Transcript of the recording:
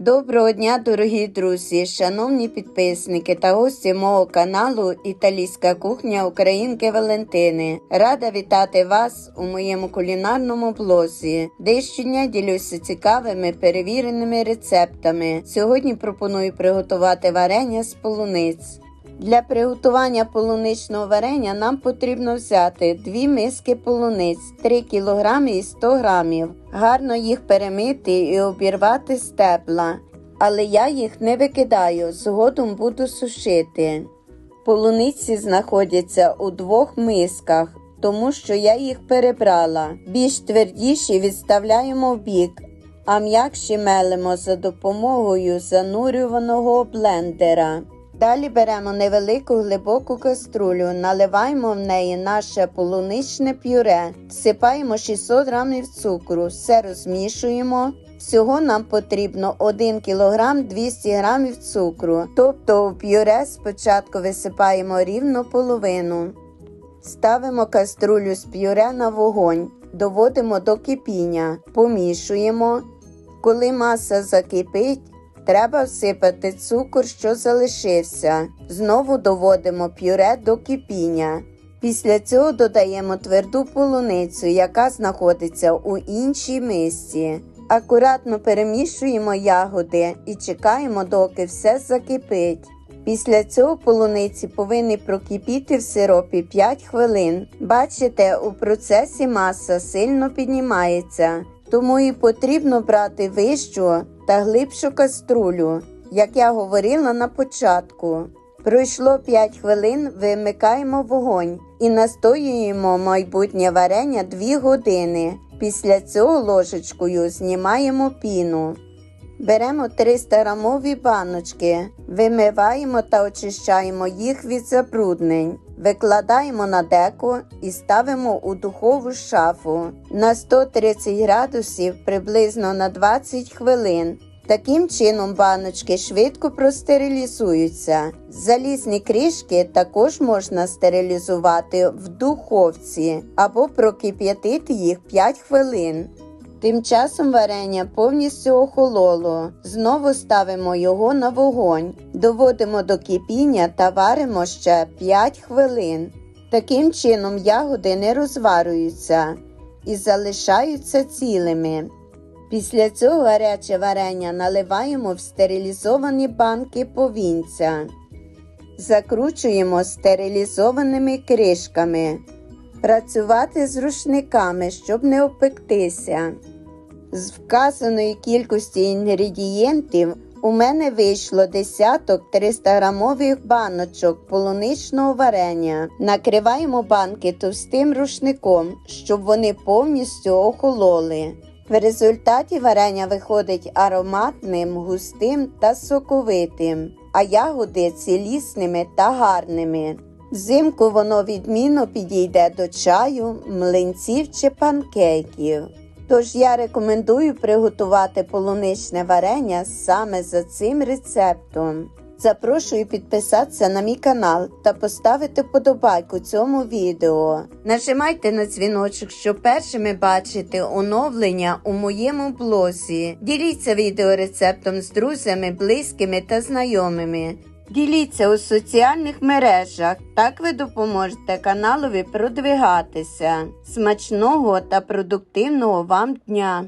Доброго дня, дорогі друзі, шановні підписники та гості мого каналу Італійська кухня Українки Валентини. Рада вітати вас у моєму кулінарному блозі, де щодня ділюся цікавими перевіреними рецептами. Сьогодні пропоную приготувати варення з полуниць. Для приготування полуничного варення нам потрібно взяти 2 миски полуниць, 3 кг і 100 г. Гарно їх перемити і обірвати стебла, але я їх не викидаю, згодом буду сушити. Полуниці знаходяться у двох мисках, тому що я їх перебрала. Більш твердіші відставляємо в бік, а м'якші мелимо за допомогою занурюваного блендера. Далі беремо невелику глибоку каструлю, наливаємо в неї наше полуничне пюре, всипаємо 600 г цукру, все розмішуємо. Всього нам потрібно 1 кг 200 г цукру, тобто у пюре спочатку висипаємо рівно половину. Ставимо каструлю з пюре на вогонь, доводимо до кипіння, помішуємо. Коли маса закипить, Треба всипати цукор, що залишився. Знову доводимо пюре до кипіння. Після цього додаємо тверду полуницю, яка знаходиться у іншій мисці. Акуратно перемішуємо ягоди і чекаємо, доки все закипить. Після цього полуниці повинні прокипіти в сиропі 5 хвилин. Бачите, у процесі маса сильно піднімається, тому і потрібно брати вищу та глибшу каструлю, як я говорила на початку. Пройшло 5 хвилин, вимикаємо вогонь і настоюємо майбутнє варення 2 години. Після цього ложечкою знімаємо піну. Беремо 300 грамові баночки, вимиваємо та очищаємо їх від забруднень. Викладаємо на деко і ставимо у духову шафу на 130 градусів приблизно на 20 хвилин. Таким чином баночки швидко простерилізуються. Залізні кришки також можна стерилізувати в духовці або прокип'ятити їх 5 хвилин. Тим часом варення повністю охололо. Знову ставимо його на вогонь, доводимо до кипіння та варимо ще 5 хвилин. Таким чином ягоди не розварюються і залишаються цілими. Після цього гаряче варення наливаємо в стерилізовані банки повінця. Закручуємо стерилізованими кришками. Працювати з рушниками, щоб не опектися. З вказаної кількості інгредієнтів у мене вийшло десяток 300 грамових баночок полуничного варення. Накриваємо банки товстим рушником, щоб вони повністю охололи. В результаті варення виходить ароматним, густим та соковитим, а ягоди цілісними та гарними. Взимку воно відмінно підійде до чаю, млинців чи панкейків. Тож я рекомендую приготувати полуничне варення саме за цим рецептом. Запрошую підписатися на мій канал та поставити вподобайку цьому відео. Нажимайте на дзвіночок, щоб першими бачити оновлення у моєму блозі. Діліться відеорецептом з друзями, близькими та знайомими. Діліться у соціальних мережах, так ви допоможете каналові продвигатися. Смачного та продуктивного вам дня!